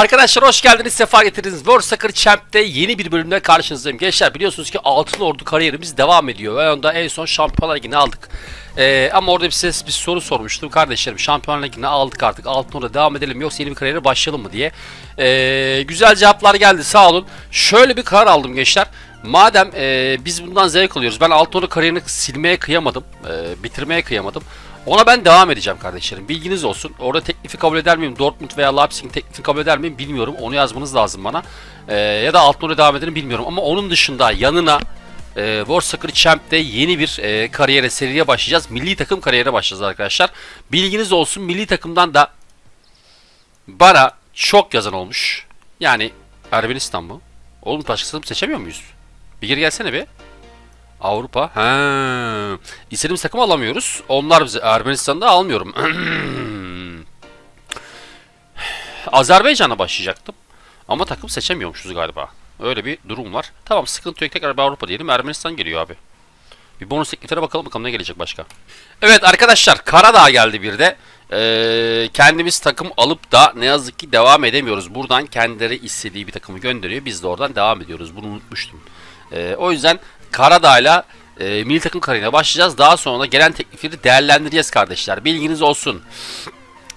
Arkadaşlar hoş geldiniz, sefa getirdiniz. World Soccer Champ'te yeni bir bölümde karşınızdayım. Gençler biliyorsunuz ki Altın Ordu kariyerimiz devam ediyor. Ve onda en son Şampiyonlar Ligi'ni aldık. Ee, ama orada bir size bir soru sormuştum. Kardeşlerim Şampiyonlar Ligi'ni aldık artık. Altın Ordu'da devam edelim yoksa yeni bir kariyere başlayalım mı diye. Ee, güzel cevaplar geldi sağ olun. Şöyle bir karar aldım gençler. Madem e, biz bundan zevk alıyoruz. Ben Altın Ordu kariyerini silmeye kıyamadım. e, bitirmeye kıyamadım. Ona ben devam edeceğim kardeşlerim. Bilginiz olsun. Orada teklifi kabul eder miyim? Dortmund veya Leipzig'in teklifini kabul eder miyim bilmiyorum. Onu yazmanız lazım bana. Ee, ya da Altnor'a devam ederim bilmiyorum. Ama onun dışında yanına e, World Soccer Champ'te yeni bir e, kariyere, seriye başlayacağız. Milli takım kariyere başlayacağız arkadaşlar. Bilginiz olsun. Milli takımdan da bana çok yazan olmuş. Yani Ermenistan mı? Oğlum başkasını seçemiyor muyuz? Bir geri gelsene bir. Avrupa. Ha. İstediğimiz takım alamıyoruz. Onlar bizi Ermenistan'da almıyorum. Azerbaycan'a başlayacaktım. Ama takım seçemiyormuşuz galiba. Öyle bir durum var. Tamam sıkıntı yok. Tekrar Avrupa diyelim. Ermenistan geliyor abi. Bir bonus tekliflere bakalım bakalım ne gelecek başka. Evet arkadaşlar Karadağ geldi bir de. Ee, kendimiz takım alıp da ne yazık ki devam edemiyoruz. Buradan kendileri istediği bir takımı gönderiyor. Biz de oradan devam ediyoruz. Bunu unutmuştum. Ee, o yüzden Karadağ'la e, milli takım kariyerine başlayacağız. Daha sonra gelen teklifleri değerlendireceğiz kardeşler. Bilginiz olsun.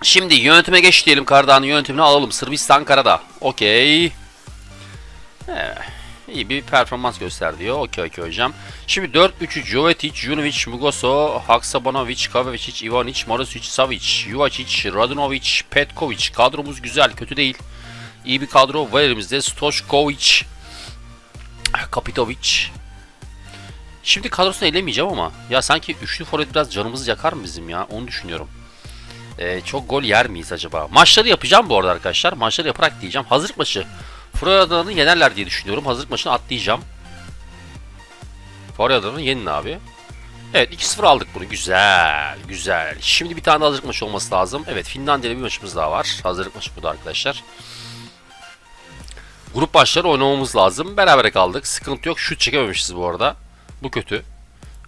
Şimdi yönetime geç diyelim. Karadağ'ın yönetimini alalım. Sırbistan Karadağ. Okey. Evet. İyi bir performans göster diyor. Okey okey hocam. Şimdi 4-3'ü Jovetic, Junovic, Mugoso, Haksabanovic, Kavevicic, Ivanic, Marusic, Savic, Juvacic, Radunovic, Petkovic. Kadromuz güzel, kötü değil. İyi bir kadro var elimizde. Stoşkovic, Kapitovic. Şimdi kadrosunu elemeyeceğim ama ya sanki üçlü forvet biraz canımızı yakar mı bizim ya? Onu düşünüyorum. Ee, çok gol yer miyiz acaba? Maçları yapacağım bu arada arkadaşlar. Maçları yaparak diyeceğim. Hazırlık maçı. Florya'danı yenerler diye düşünüyorum. Hazırlık maçını atlayacağım. Florya'danı yenin abi. Evet 2-0 aldık bunu. Güzel. Güzel. Şimdi bir tane de hazırlık maçı olması lazım. Evet Finlandiya ile bir maçımız daha var. Hazırlık maçı bu da arkadaşlar. Grup başları oynamamız lazım. Berabere kaldık. Sıkıntı yok. Şut çekememişiz bu arada. Bu kötü.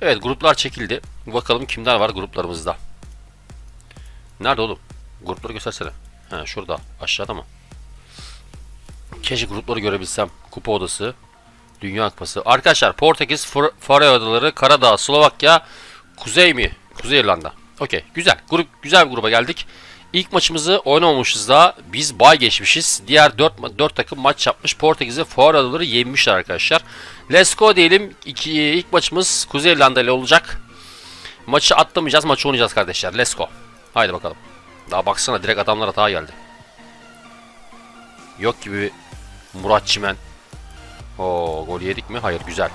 Evet gruplar çekildi. Bakalım kimler var gruplarımızda. Nerede oğlum? Grupları göstersene. Ha şurada. Aşağıda mı? Keşke grupları görebilsem. Kupa odası. Dünya Kupası. Arkadaşlar Portekiz, Far- Faroe Adaları, Karadağ, Slovakya, Kuzey mi? Kuzey İrlanda. Okey. Güzel. Grup güzel bir gruba geldik. İlk maçımızı oynamamışız da biz bay geçmişiz. Diğer 4, 4 takım maç yapmış. Portekiz'e Faroe Adaları yenmişler arkadaşlar. Let's go diyelim. İki, ilk maçımız Kuzey İrlanda ile olacak. Maçı atlamayacağız. Maçı oynayacağız kardeşler. Let's go. Haydi bakalım. Daha baksana direkt adamlar hata geldi. Yok gibi Murat Çimen. Oo gol yedik mi? Hayır güzel.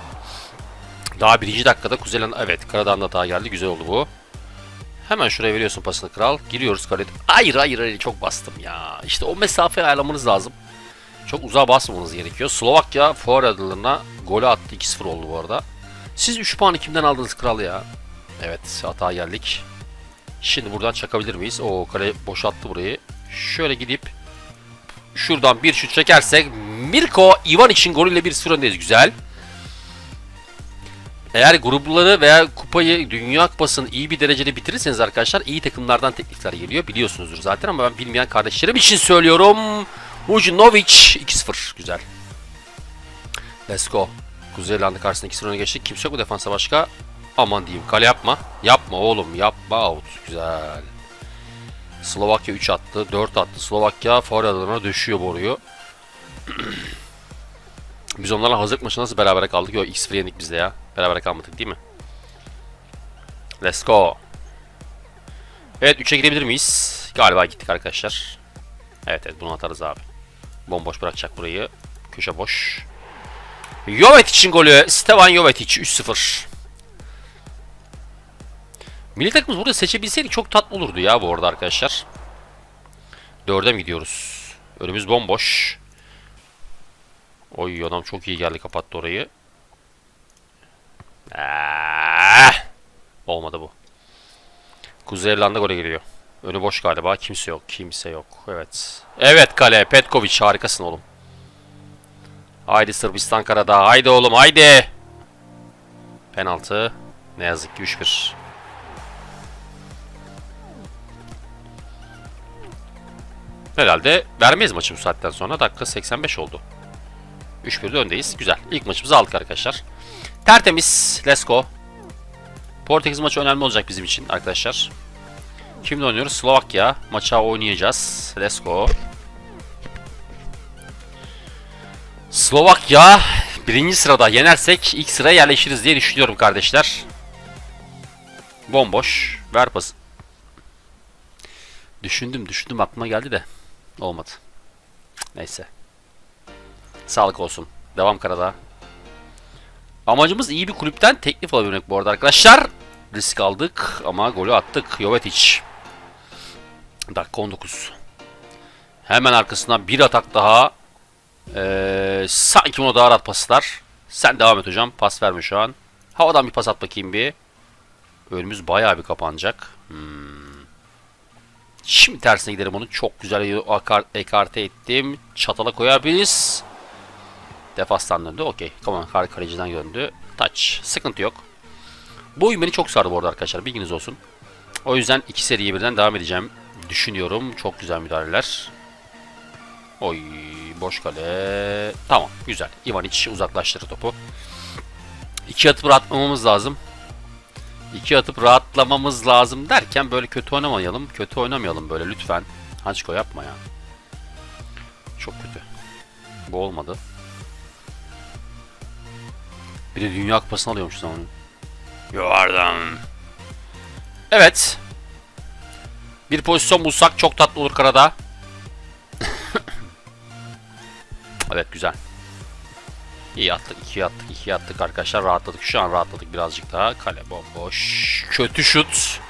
Daha birinci dakikada Kuzeyland evet Karadağ'ın hata geldi. Güzel oldu bu. Hemen şuraya veriyorsun pasını kral. Giriyoruz kaleye. Hayır hayır hayır çok bastım ya. İşte o mesafeyi ayarlamanız lazım. Çok uzağa basmamanız gerekiyor. Slovakya Fuar adalarına golü attı. 2-0 oldu bu arada. Siz 3 puanı kimden aldınız kral ya? Evet hata geldik. Şimdi buradan çakabilir miyiz? O kale boşalttı burayı. Şöyle gidip şuradan bir şut çekersek Mirko Ivan için golüyle bir sıfır öndeyiz. Güzel. Eğer grupları veya kupayı Dünya Kupası'nı iyi bir derecede bitirirseniz arkadaşlar iyi takımlardan teklifler geliyor. Biliyorsunuzdur zaten ama ben bilmeyen kardeşlerim için söylüyorum. Vujnovic 2-0. Güzel. Let's go. Kuzey İrlanda karşısında 2-0 öne geçtik. Kimse yok mu defansa başka? Aman diyeyim. Kale yapma. Yapma oğlum. Yapma. Out. Güzel. Slovakya 3 attı. 4 attı. Slovakya faul adalarına düşüyor boruyu. biz onlarla hazırlık maçı nasıl beraber kaldık? Yok X1 yendik biz de ya. Beraber kalmadık değil mi? Let's go. Evet 3'e gidebilir miyiz? Galiba gittik arkadaşlar. Evet evet bunu atarız abi. Bomboş bırakacak burayı. Köşe boş. Jovetic için golü. Stevan Jovetic 3-0. Milli takımımız burada seçebilseydik çok tatlı olurdu ya bu arada arkadaşlar. Dörde mi gidiyoruz? Önümüz bomboş. Oy adam çok iyi geldi kapattı orayı. Ah! Olmadı bu. Kuzey İrlanda gole geliyor. Önü boş galiba. Kimse yok. Kimse yok. Evet. Evet kale. Petkovic harikasın oğlum. Haydi Sırbistan Karadağ. Haydi oğlum haydi. Penaltı. Ne yazık ki 3-1. Herhalde vermeyiz maçı bu saatten sonra. Dakika 85 oldu. 3-1'de öndeyiz. Güzel. İlk maçımızı aldık arkadaşlar. Tertemiz. Let's go. Portekiz maçı önemli olacak bizim için arkadaşlar. Kimle oynuyoruz? Slovakya. Maça oynayacağız. Let's go. Slovakya birinci sırada yenersek ilk sıraya yerleşiriz diye düşünüyorum kardeşler. Bomboş. Ver pası. Düşündüm düşündüm aklıma geldi de olmadı. Neyse. Sağlık olsun. Devam Karadağ. Amacımız iyi bir kulüpten teklif alabilmek bu arada arkadaşlar. Risk aldık ama golü attık. Jovetic. Dakika 19. Hemen arkasından bir atak daha. Ee, sanki ona daha rahat paslar. Sen devam et hocam. Pas verme şu an. Havadan bir pas at bakayım bir. Önümüz bayağı bir kapanacak. Hmm. Şimdi tersine gidelim onu. Çok güzel ekarte ettim. Çatala koyabiliriz. Defastan döndü. Okey. Tamam. Kar kaleciden döndü. Touch. Sıkıntı yok. Bu oyun beni çok sardı bu arada arkadaşlar. Bilginiz olsun. O yüzden iki seriye birden devam edeceğim. Düşünüyorum. Çok güzel müdahaleler. Oy. Boş kale. Tamam. Güzel. Ivanic uzaklaştırdı topu. İki atıp rahatlamamız lazım. İki atıp rahatlamamız lazım derken böyle kötü oynamayalım. Kötü oynamayalım böyle lütfen. Haçko yapma ya. Çok kötü. Bu olmadı. Bir de Dünya Kupası'nı alıyormuş onu. Yuvardan. Evet. Bir pozisyon bulsak çok tatlı olur karada. evet güzel. İyi attık, iki attık, iki attık arkadaşlar. Rahatladık. Şu an rahatladık birazcık daha. Kale bomboş. Kötü şut.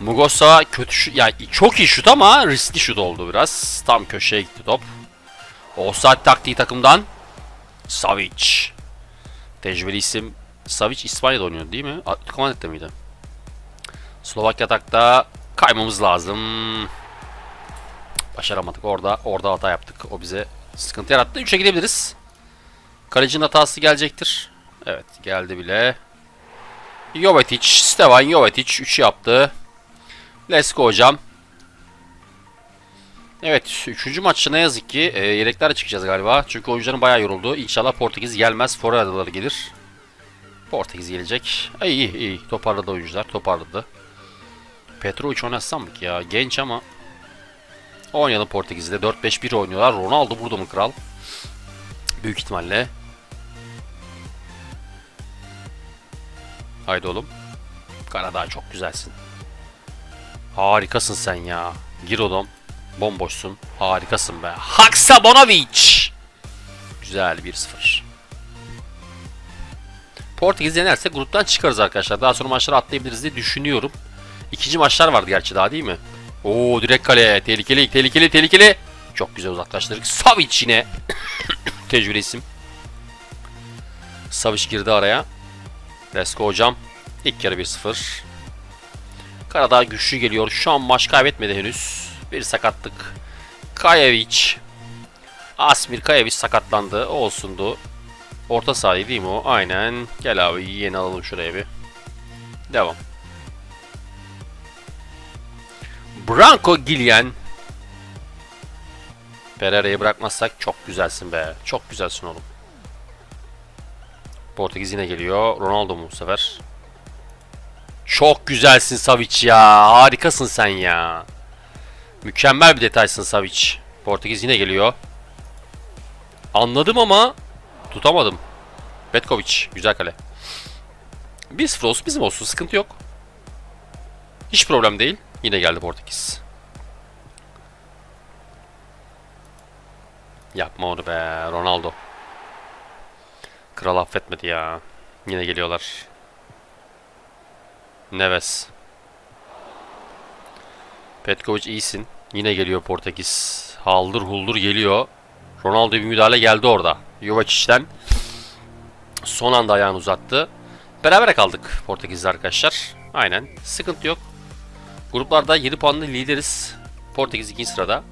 Mugosa kötü şut. Yani çok iyi şut ama riskli şut oldu biraz. Tam köşeye gitti top. Offside taktiği takımdan. Savic. Tecrübeli isim. Savic İspanya'da oynuyor değil mi? Atletico Madrid'de miydi? Slovakya atakta kaymamız lazım. Başaramadık. Orada orada hata yaptık. O bize sıkıntı yarattı. 3'e gidebiliriz. Kalecinin hatası gelecektir. Evet geldi bile. Jovetic, Stevan Jovetic 3 yaptı. Let's go hocam. Evet 3. maçta ne yazık ki e, yedeklerle çıkacağız galiba. Çünkü oyuncuların bayağı yoruldu. İnşallah Portekiz gelmez. Foradaları gelir. Portekiz gelecek. E, iyi iyi toparladı oyuncular toparladı. Petrovic oynasam mı ki ya? Genç ama. Oynayalım Portekiz'de. 4-5-1 oynuyorlar. Ronaldo burada mı kral? Büyük ihtimalle. Haydi oğlum. Karadağ çok güzelsin. Harikasın sen ya. Gir oğlum. Bomboşsun. Harikasın be. Haksabonovic. Güzel 1-0. Portekiz yenerse gruptan çıkarız arkadaşlar. Daha sonra maçları atlayabiliriz diye düşünüyorum. İkinci maçlar vardı gerçi daha değil mi? Oo direkt kale. Tehlikeli, tehlikeli, tehlikeli. Çok güzel uzaklaştırdık. Savic yine. Tecrübeli isim. Savic girdi araya. Let's go hocam. İlk yarı 1-0. Karadağ güçlü geliyor. Şu an maç kaybetmedi henüz. Bir sakatlık. Kayevic. Asmir Kayevic sakatlandı. Olsundu. Orta sahayı değil mi o? Aynen. Gel abi yeni alalım şuraya bir. Devam. Branko Gillian. Pereira'yı bırakmazsak çok güzelsin be. Çok güzelsin oğlum. Portekiz yine geliyor. Ronaldo mu bu sefer? Çok güzelsin Savic ya. Harikasın sen ya. Mükemmel bir detaysın Savic. Portekiz yine geliyor. Anladım ama tutamadım. Petkovic. Güzel kale. 1-0 olsun bizim olsun. Sıkıntı yok. Hiç problem değil. Yine geldi Portekiz. Yapma onu be Ronaldo. Kral affetmedi ya. Yine geliyorlar. Neves. Petkovic iyisin. Yine geliyor Portekiz. Haldır huldur geliyor. Ronaldo bir müdahale geldi orada. Jovacic'ten. Son anda ayağını uzattı. Berabere kaldık Portekiz'de arkadaşlar. Aynen. Sıkıntı yok. Gruplarda 7 puanlı lideriz. Portekiz 2. sırada.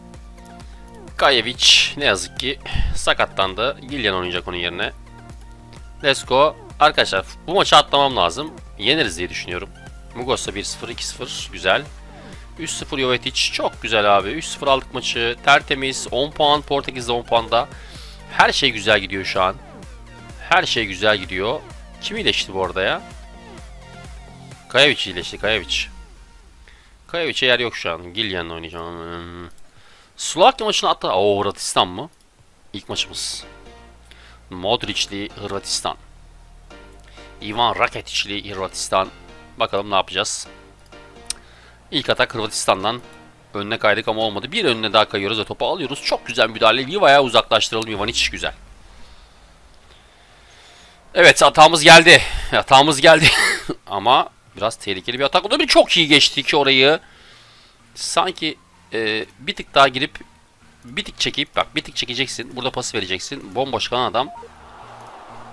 Kajevic ne yazık ki sakatlandı. Gillian oynayacak onun yerine. Let's go. Arkadaşlar bu maçı atlamam lazım. Yeneriz diye düşünüyorum. Mugosa 1-0, 2-0. Güzel. 3-0 Jovetic. Çok güzel abi. 3-0 aldık maçı. Tertemiz. 10 puan. Portekiz'de 10 puanda. Her şey güzel gidiyor şu an. Her şey güzel gidiyor. Kim iyileşti bu arada ya? Kayaviç iyileşti. Kayaviç. Kayaviç'e yer yok şu an. Gillian'la oynayacağım. Slovakya maçını atla... Oo Hırvatistan mı? İlk maçımız. Modric'li Hırvatistan. Ivan Rakitic'li Hırvatistan. Bakalım ne yapacağız. İlk atak Hırvatistan'dan önüne kaydık ama olmadı. Bir önüne daha kayıyoruz ve topu alıyoruz. Çok güzel müdahale. Liva'ya uzaklaştıralım. Ivan hiç güzel. Evet hatamız geldi. Hatamız geldi. ama biraz tehlikeli bir atak oldu. Bir çok iyi geçtik orayı. Sanki e, bir tık daha girip bir tık çekip bak bir tık çekeceksin. Burada pas vereceksin. Bomboş kalan adam.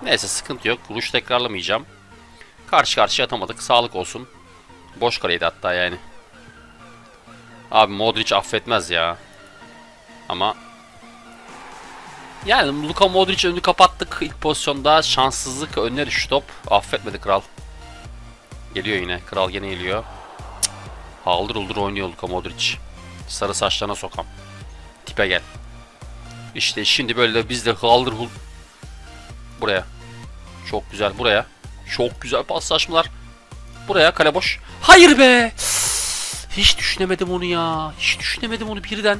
Neyse sıkıntı yok. Vuruş tekrarlamayacağım. Karşı karşıya atamadık. Sağlık olsun. Boş kaleydi hatta yani. Abi Modric affetmez ya. Ama yani Luka Modric önünü kapattık ilk pozisyonda. Şanssızlık önüne düştü top. Affetmedi kral. Geliyor yine. Kral gene geliyor. Cık. Haldır uldur oynuyor Luka Modric. Sarı saçlarına sokam. Tipe gel. İşte şimdi böyle biz de haldır hul... Buraya. Çok güzel buraya. Çok güzel paslaşmalar. Buraya kale boş. Hayır be! Hiç düşünemedim onu ya. Hiç düşünemedim onu birden.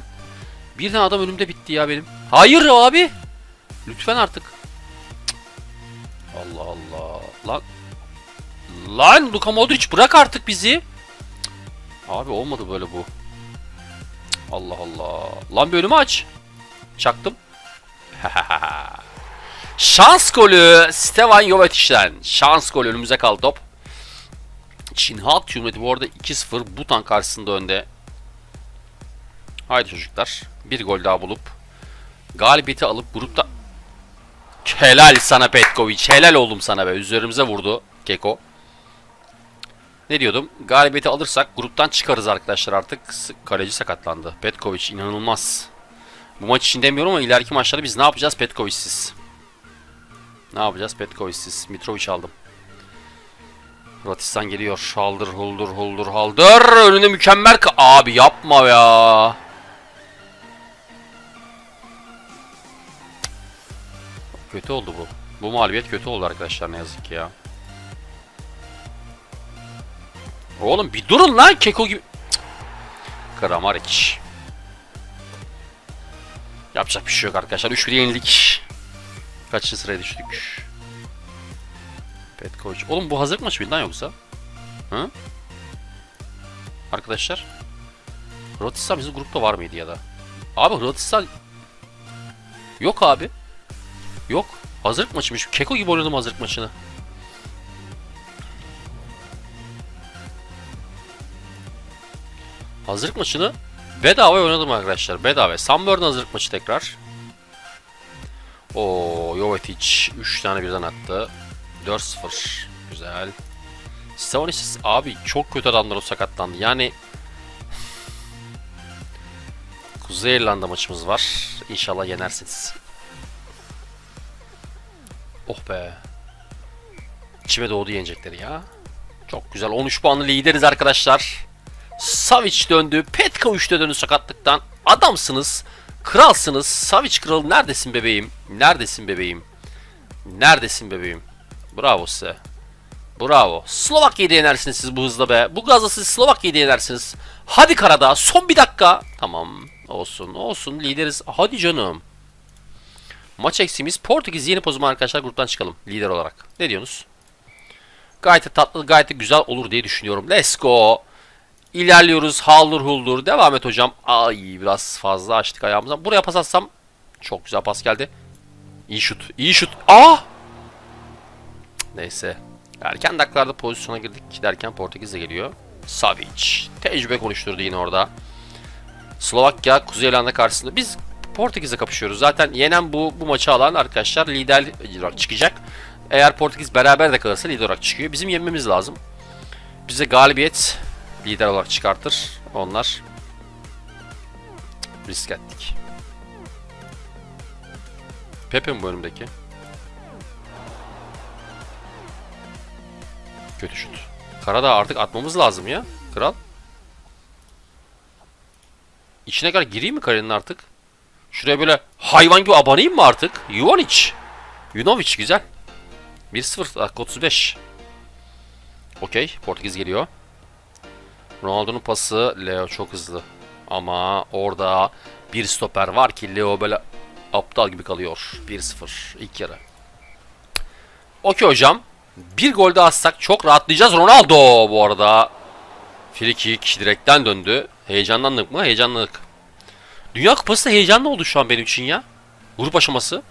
Birden adam önümde bitti ya benim. Hayır abi. Lütfen artık. Allah Allah. Lan. Lan Luka Modric bırak artık bizi. Abi olmadı böyle bu. Allah Allah. Lan bir önümü aç. Çaktım. Şans golü Stevan Jovetic'ten. Şans golü önümüze kaldı top. Çin Halk Cumhuriyeti bu arada 2-0 Butan karşısında önde. Haydi çocuklar. Bir gol daha bulup galibiyeti alıp grupta Helal sana Petkovic. Helal oldum sana be. Üzerimize vurdu Keko. Ne diyordum? Galibiyeti alırsak gruptan çıkarız arkadaşlar artık. Kaleci sakatlandı. Petkovic inanılmaz. Bu maç için demiyorum ama ileriki maçlarda biz ne yapacağız Petkovic'siz? Ne yapacağız Petkovic'siz? Mitrovic aldım. Hırvatistan geliyor. Haldır huldur huldur haldır. Önüne mükemmel ka- Abi yapma ya. Kötü oldu bu. Bu mağlubiyet kötü oldu arkadaşlar ne yazık ki ya. Oğlum bir durun lan Keko gibi. Cık. Kramaric. Yapacak bir şey yok arkadaşlar. 3-1 yenildik. Kaçıncı sıraya düştük? Petkovic. Oğlum bu hazırlık maçı mıydı lan yoksa? Hı? Arkadaşlar. Hırvatistan bizim grupta var mıydı ya da? Abi Hırvatistan... Yok abi. Yok. Hazırlık maçıymış. Keko gibi oynadım hazırlık maçını. Hazırlık maçını bedava oynadım arkadaşlar. Bedava. Sunburn hazırlık maçı tekrar. O Jovetic 3 tane birden attı. 4-0. Güzel. Stavanis abi çok kötü adamlar o sakatlandı. Yani Kuzey İrlanda maçımız var. İnşallah yenersiniz. Oh be. İçime doğdu yenecekleri ya. Çok güzel. 13 puanlı lideriz arkadaşlar. Savic döndü. Petkovic de döndü sakatlıktan. Adamsınız. Kralsınız. Savic kralı neredesin bebeğim? Neredesin bebeğim? Neredesin bebeğim? Bravo size. Bravo. Slovakya'yı yenersiniz siz bu hızla be. Bu gazla siz Slovakya'yı yenersiniz. Hadi Karadağ. Son bir dakika. Tamam. Olsun. Olsun. Lideriz. Hadi canım. Maç eksiğimiz Portekiz yeni pozum arkadaşlar gruptan çıkalım lider olarak. Ne diyorsunuz? Gayet tatlı, gayet güzel olur diye düşünüyorum. Let's go. İlerliyoruz. Haldur huldur. Devam et hocam. Ay biraz fazla açtık ayağımızdan. Buraya pas atsam çok güzel pas geldi. İyi şut. İyi şut. Aa! Neyse. Erken dakikalarda pozisyona girdik derken Portekiz de geliyor. Savic. Tecrübe konuşturdu yine orada. Slovakya Kuzey İrlanda karşısında. Biz Portekiz'le kapışıyoruz. Zaten yenen bu bu maçı alan arkadaşlar lider olarak çıkacak. Eğer Portekiz beraber de kalırsa lider olarak çıkıyor. Bizim yenmemiz lazım. Bize galibiyet lider olarak çıkartır. Onlar risk ettik. Pepe mi bu önümdeki? Kötü şut. Karadağ artık atmamız lazım ya. Kral. İçine kadar gireyim mi kalenin artık? Şuraya böyle hayvan gibi abanayım mı artık? Jovanic. Junovic güzel. 1-0 dakika 35. Okey. Portekiz geliyor. Ronaldo'nun pası Leo çok hızlı. Ama orada bir stoper var ki Leo böyle aptal gibi kalıyor. 1-0 ilk yarı. Okey hocam. Bir gol daha atsak çok rahatlayacağız. Ronaldo bu arada. Free kick direkten döndü. Heyecanlandık mı? Heyecanlandık. Dünya Kupası da heyecanlı oldu şu an benim için ya. Grup aşaması.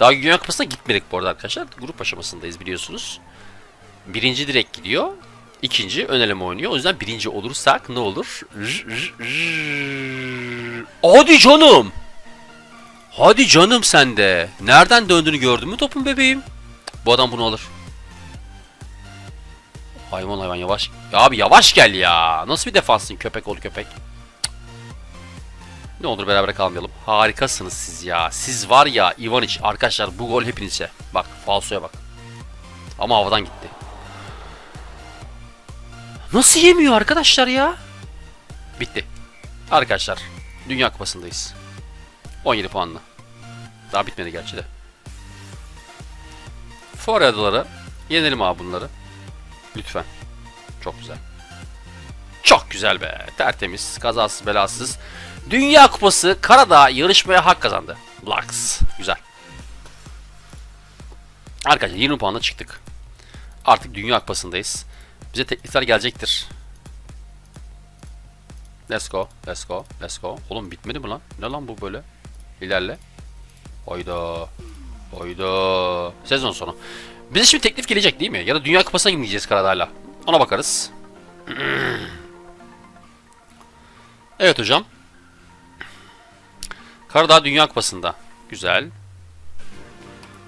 Daha Dünya Kupası'na gitmedik bu arada arkadaşlar. Grup aşamasındayız biliyorsunuz. Birinci direkt gidiyor. İkinci ön eleme oynuyor. O yüzden birinci olursak ne olur? Hadi canım. Hadi canım sen de. Nereden döndüğünü gördün mü topun bebeğim? Bu adam bunu alır. Hayvan hayvan yavaş. Ya abi yavaş gel ya. Nasıl bir defansın köpek ol köpek. Ne olur beraber kalmayalım. Harikasınız siz ya. Siz var ya Ivanic arkadaşlar bu gol hepinize. Bak falsoya bak. Ama havadan gitti. Nasıl yemiyor arkadaşlar ya? Bitti. Arkadaşlar Dünya Kupası'ndayız. 17 puanla. Daha bitmedi gerçi de. Fore adaları. Yenelim abi bunları. Lütfen. Çok güzel. Çok güzel be. Tertemiz. Kazasız belasız. Dünya Kupası Karadağ yarışmaya hak kazandı. Lux. Güzel. Arkadaşlar 20 puanla çıktık. Artık Dünya Kupası'ndayız. Bize teklifler gelecektir. Let's go. Let's go. Let's go. Oğlum bitmedi mi lan? Ne lan bu böyle? İlerle. Oyda. Oyda. Sezon sonu. Bize şimdi teklif gelecek değil mi? Ya da Dünya Kupası'na gideceğiz Karadağ'la. Ona bakarız. evet hocam. Karadağ Dünya Kupası'nda. Güzel.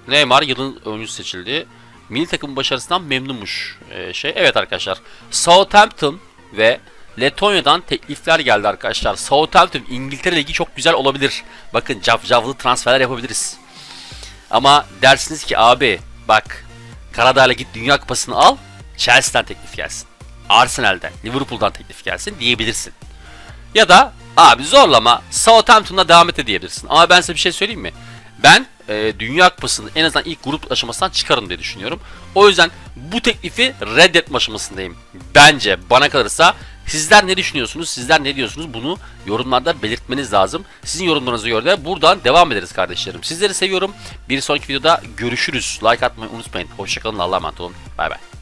Neymar yılın oyuncusu seçildi. Milli takım başarısından memnunmuş ee, şey. Evet arkadaşlar. Southampton ve Letonya'dan teklifler geldi arkadaşlar. Southampton İngiltere Ligi çok güzel olabilir. Bakın cavcavlı transferler yapabiliriz. Ama dersiniz ki abi bak Karadağ'la git Dünya Kupası'nı al. Chelsea'den teklif gelsin. Arsenal'den, Liverpool'dan teklif gelsin diyebilirsin. Ya da abi zorlama Southampton'la devam et diyebilirsin. Ama ben size bir şey söyleyeyim mi? Ben e, Dünya Kupası'nı en azından ilk grup aşamasından çıkarım diye düşünüyorum. O yüzden bu teklifi reddetme aşamasındayım. Bence bana kalırsa sizler ne düşünüyorsunuz? Sizler ne diyorsunuz? Bunu yorumlarda belirtmeniz lazım. Sizin yorumlarınıza göre buradan devam ederiz kardeşlerim. Sizleri seviyorum. Bir sonraki videoda görüşürüz. Like atmayı unutmayın. Hoşçakalın. Allah'a emanet olun. Bay bay.